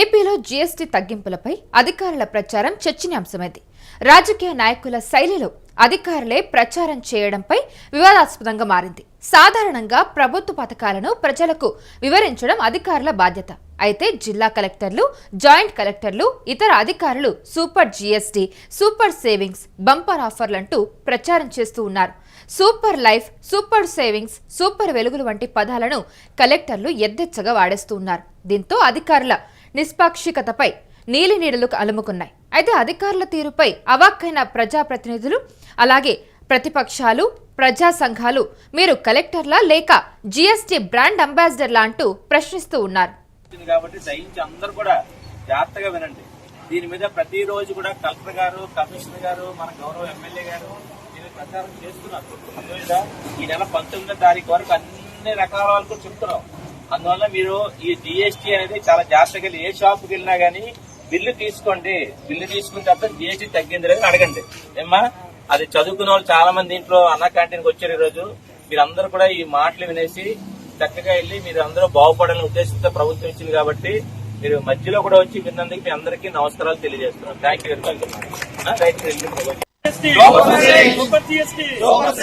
ఏపీలో జీఎస్టీ తగ్గింపులపై అధికారుల ప్రచారం చర్చనీయాంశమైంది. రాజకీయ నాయకుల శైలిలో అధికారులే ప్రచారం చేయడంపై వివాదాస్పదంగా మారింది. సాధారణంగా ప్రభుత్వ పథకాలను ప్రజలకు వివరించడం అధికారుల బాధ్యత. అయితే జిల్లా కలెక్టర్లు జాయింట్ కలెక్టర్లు ఇతర అధికారులు super G S T super savings bumper ఆఫర్లంటూ ప్రచారం చేస్తూ ఉన్నారు. Super life super savings super వెలుగులు వంటి పదాలను కలెక్టర్లు ఎద్దెచ్చగా వాడేస్తూ ఉన్నారు. దీంతో అధికారుల నిష్పాక్షికతపై నీలినీడలకు అలుముకున్నాయి. అయితే అధికారుల తీరుపై అవాక్కైన ప్రజాప్రతినిధులు అలాగే ప్రతిపక్షాలు ప్రజా సంఘాలు మీరు కలెక్టర్లా లేక జీఎస్టీ బ్రాండ్ అంబాసిడర్లా అంటూ ప్రశ్నిస్తూ ఉన్నారు. కాబట్టి దయించి అందరూ కూడా జాగ్రత్తగా వినండి. దీని మీద ప్రతిరోజు కూడా కలెక్టర్ గారు కమిషనర్ గారు మన గౌరవ ఎమ్మెల్యే గారు దీని ప్రచారం చేస్తున్నారు. ఈ నెల పంతొమ్మిదో తారీఖు వరకు అన్ని రకాల వరకు చెప్తున్నాం. అందువల్ల మీరు ఈ జిఎస్టీ అనేది చాలా జాగ్రత్తగా వెళ్ళి ఏ షాప్కి వెళ్ళినా గానీ బిల్లు తీసుకోండి. బిల్లు తీసుకున్న తర్వాత జిఎస్టీ తగ్గింది లేదని అడగండి. ఏమ్మా? అది చదువుకున్న వాళ్ళు చాలా మంది ఇంట్లో అన్న క్యాంటీన్కి వచ్చారు ఈ రోజు మీరందరూ కూడా ఈ మాటలు వినేసి చక్కగా వెళ్ళి మీరు అందరూ బాగుపడాలనే ఉద్దేశంతో ప్రభుత్వం ఇచ్చింది కాబట్టి మీరు మధ్యలో కూడా వచ్చి విన్నందుకు మీ అందరికీ నమస్కారాలు తెలియజేస్తున్నాం. Thank you very much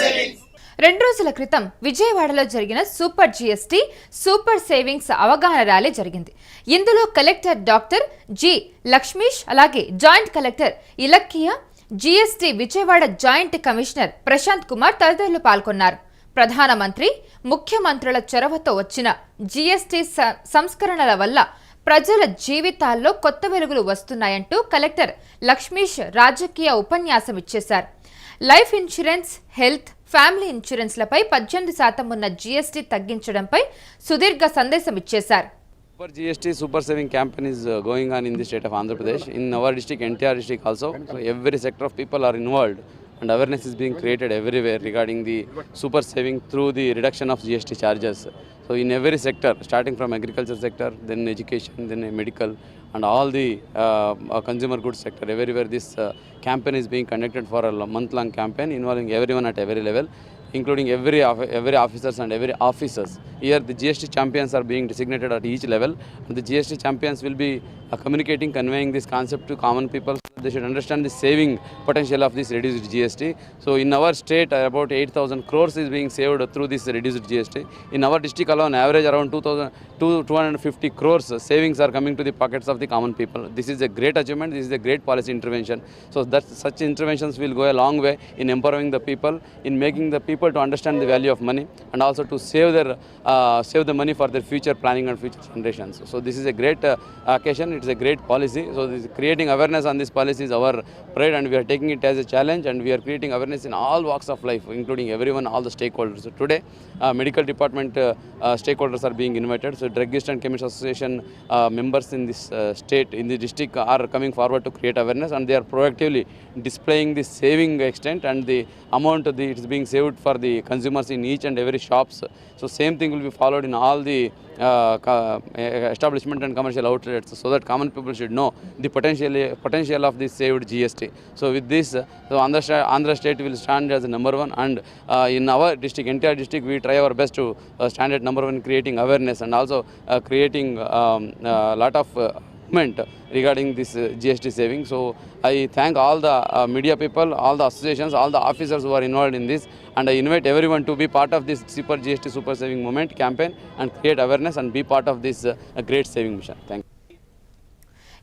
right రెండు రోజుల క్రితం విజయవాడలో జరిగిన super G S T super savings అవగాహన ర్యాలీ జరిగింది. ఇందులో కలెక్టర్ డాక్టర్ జి లక్ష్మీష్ అలాగే joint collector Ilakkiya G S T Vijayawada joint commissioner Prashanth Kumar తదితరులు పాల్గొన్నారు. ప్రధానమంత్రి ముఖ్యమంత్రుల చొరవతో వచ్చిన జీఎస్టీ సంస్కరణల వల్ల ప్రజల జీవితాల్లో కొత్త వెలుగులు వస్తున్నాయంటూ కలెక్టర్ లక్ష్మీష్ రాజకీయ ఉపన్యాసం ఇచ్చేశారు. లైఫ్ ఇన్సూరెన్స్ హెల్త్ ఫ్యామిలీ ఇన్సూరెన్స్లపై పద్దెనిమిది శాతం ఉన్న జీఎస్టీ తగ్గించడంపై సుదీర్ఘ సందేశం ఇచ్చేశారు. Super G S T super saving campaign is going on in the state of Andhra Pradesh in our district N T R district also every sector of people are involved and awareness is being created everywhere regarding the super saving through the reduction of GST charges. So in every sector, starting from agriculture sector, then education, then medical and all the uh, uh, consumer goods sector, everywhere this uh, campaign is being conducted for a month-long campaign involving everyone at every level including every every officers and every officers. Here the GST champions are being designated at each level and the GST champions will be uh, communicating, conveying this concept to common people they should understand the saving potential of this reduced GST. So in our state uh, about 8,000 crores is being saved through this reduced GST. In our district alone average around 2,000 two- 250 crores uh, savings are coming to the pockets of the common people. This is a great achievement, this is a great policy intervention. So that such interventions will go a long way in empowering the people, in making the people to understand the value of money and also to save their uh, save the money for their future planning and future generations. So this is a great uh, occasion, it is a great policy. So this, is creating awareness on this policy is our pride and we are taking it as a challenge and we are creating awareness in all walks of life, including everyone, all the stakeholders. So today, uh, medical department uh, uh, stakeholders are being invited. So Druggist and Chemist Association uh, members in this uh, state, in the district are coming forward to create awareness and they are proactively displaying the saving extent and the amount that it is being saved for the consumers in each and every shops. So same thing will be followed in all the uh, establishment and commercial outlets so that common people should know the potential potential of this saved GST. So with this, so Andhra, Andhra state will stand as number one and uh, in our district, entire district, we try our best to uh, stand at number one creating awareness and also uh, creating a um, uh, lot of uh, movement regarding this uh, GST saving. So I thank all the uh, media people, all the associations, all the officers who are involved in this and I invite everyone to be part of this Super GST Super Saving Movement campaign and create awareness and be part of this uh, great saving mission. Thank you.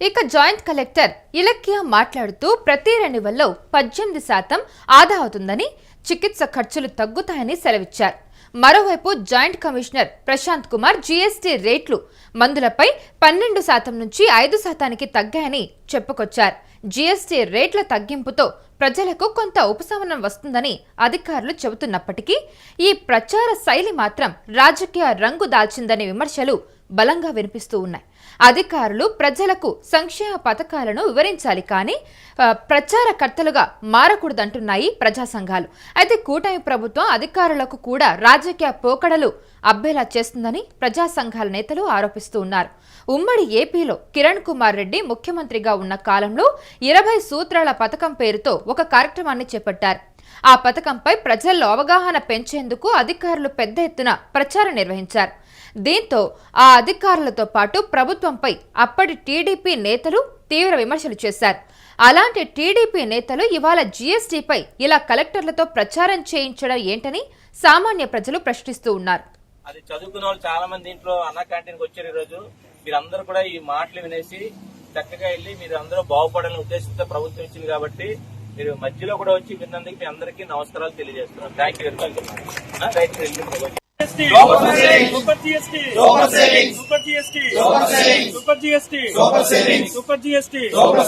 ఇక joint collector ఇలక్య మాట్లాడుతూ ప్రతి రెన్యువల్లో పద్దెనిమిది శాతం ఆదా అవుతుందని చికిత్స ఖర్చులు తగ్గుతాయని సెలవిచ్చారు. మరోవైపు joint commissioner Prashant Kumar GST రేట్లు మందులపై పన్నెండు శాతం నుంచి ఐదు శాతానికి తగ్గాయని చెప్పుకొచ్చారు. జీఎస్టీ రేట్ల తగ్గింపుతో ప్రజలకు కొంత ఉపశమనం వస్తుందని అధికారులు చెబుతున్నప్పటికీ ఈ ప్రచార శైలి మాత్రం రాజకీయ రంగు దాల్చిందనే విమర్శలు బలంగా వినిపిస్తూ ఉన్నాయి. అధికారులు ప్రజలకు సంక్షేమ పథకాలను వివరించాలి కానీ ప్రచారకర్తలుగా మారకూడదంటున్నాయి ప్రజా సంఘాలు. అయితే కూటమి ప్రభుత్వం అధికారులకు కూడా రాజకీయ పోకడలు అబ్బేలా చేస్తుందని ప్రజా సంఘాల నేతలు ఆరోపిస్తూ ఉన్నారు. ఉమ్మడి ఏపీలో కిరణ్ కుమార్ రెడ్డి ముఖ్యమంత్రిగా ఉన్న కాలంలో ఇరవై సూత్రాల పథకం పేరుతో ఒక కార్యక్రమాన్ని చేపట్టారు. ఆ పథకంపై ప్రజల్లో అవగాహన పెంచేందుకు అధికారులు పెద్ద ఎత్తున ప్రచారం నిర్వహించారు. దీంతో ఆ అధికారులతో పాటు ప్రభుత్వంపై అప్పటి టీడీపీ నేతలు తీవ్ర విమర్శలు చేశారు. అలాంటి టీడీపీ నేతలు ఇవాళ జీఎస్టీపై ఇలా కలెక్టర్లతో ప్రచారం చేయించడం ఏంటని సామాన్య ప్రజలు ప్రశ్నిస్తూ ఉన్నారు. అది చదువుకున్న వాళ్ళు చాలా మంది ఇంట్లో అన్న క్యాంటీన్కి వచ్చారు ఈ రోజు మీరందరూ కూడా ఈ మాటలు వినేసి చక్కగా వెళ్ళి మీరు అందరూ బాగుపడాలనే ఉద్దేశంతో ప్రభుత్వం ఇచ్చింది కాబట్టి మీరు మధ్యలో కూడా వచ్చి విన్నందుకు మీ అందరికీ నమస్కారాలు తెలియజేస్తున్నాం. Thank you very much right. Super GST super savings super GST super savings super GST super